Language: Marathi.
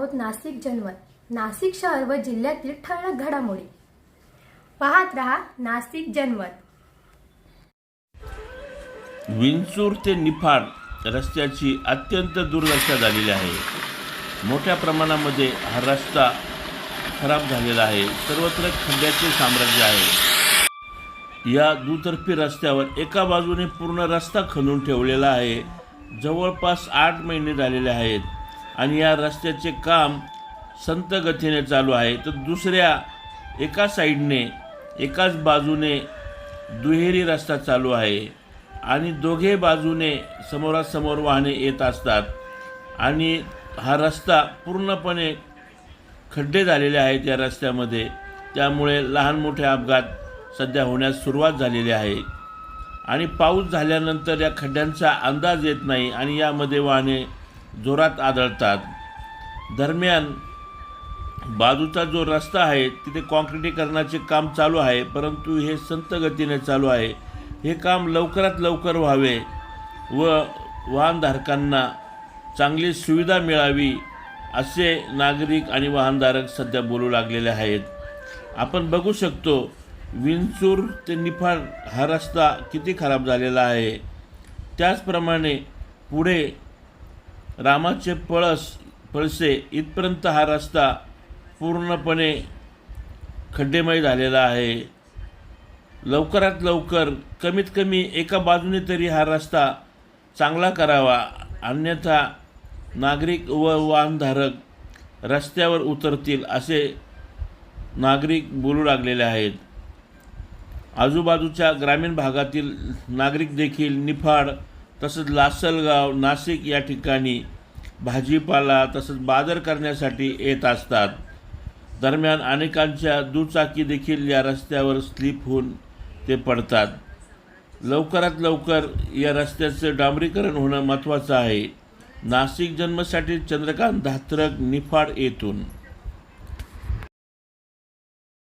आहोत नाशिक जनमत नाशिक शहर व जिल्ह्यातील ठळक घडामोडी. पाहत रहा नाशिक जनमत विंचूर ते निफाड रस्त्याची अत्यंत दुर्दशा झालेली आहे. मोठ्या प्रमाणामध्ये हा रस्ता खराब झालेला आहे. सर्वत्र खड्ड्याचे साम्राज्य आहे. या दुतर्फी रस्त्यावर एका बाजूने पूर्ण रस्ता खणून ठेवलेला आहे. जवळपास आठ महिने झालेले आहेत. आणि या रस्त्याचे काम संत गतीने चालू आहे. तर दुसऱ्या एका साईडने एकाच बाजूने दुहेरी रस्ता चालू आहे. आणि दोघे बाजूने समोरासमोर वाहने येत असतात. आणि हा रस्ता पूर्णपणे खड्डे झालेले आहेत या रस्त्यामध्ये. त्यामुळे लहान मोठे अपघात सध्या होण्यास सुरुवात झालेली आहे. आणि पाऊस झाल्यानंतर या खड्ड्यांचा अंदाज येत नाही आणि यामध्ये वाहने जोरात आदळतात. दरम्यान बाजूचा जो रस्ता आहे तिथे काँक्रिटीकरणाचे काम चालू आहे परंतु हे संत गतीने चालू आहे. हे काम लवकरात लवकर व्हावे व वाहनधारकांना चांगली सुविधा मिळावी असे नागरिक आणि वाहनधारक सध्या बोलू लागलेले आहेत. आपण बघू शकतो विंचूर ते निफाड हा रस्ता किती खराब झालेला आहे. त्याचप्रमाणे पुढे रामाचे पळस पळसे इथपर्यंत हा रस्ता पूर्णपणे खड्डेमय झालेला आहे. लवकरात लवकर कमीत कमी एका बाजूने तरी हा रस्ता चांगला करावा. अन्यथा नागरिक व वाहनधारक रस्त्यावर उतरतील असे नागरिक बोलू लागलेले आहेत. आजूबाजूच्या ग्रामीण भागातील नागरिक देखील निफाड तसंच लासलगाव नाशिक या ठिकाणी भाजीपाला तसंच बाजार करण्यासाठी येत असतात. दरम्यान अनेकांच्या दुचाकी देखील या रस्त्यावर स्लिप होऊन ते पडतात. लवकरात लवकर या रस्त्याचं डांबरीकरण होणं महत्त्वाचं आहे. नाशिक जन्मसाठी चंद्रकांत धात्रक निफाड येथून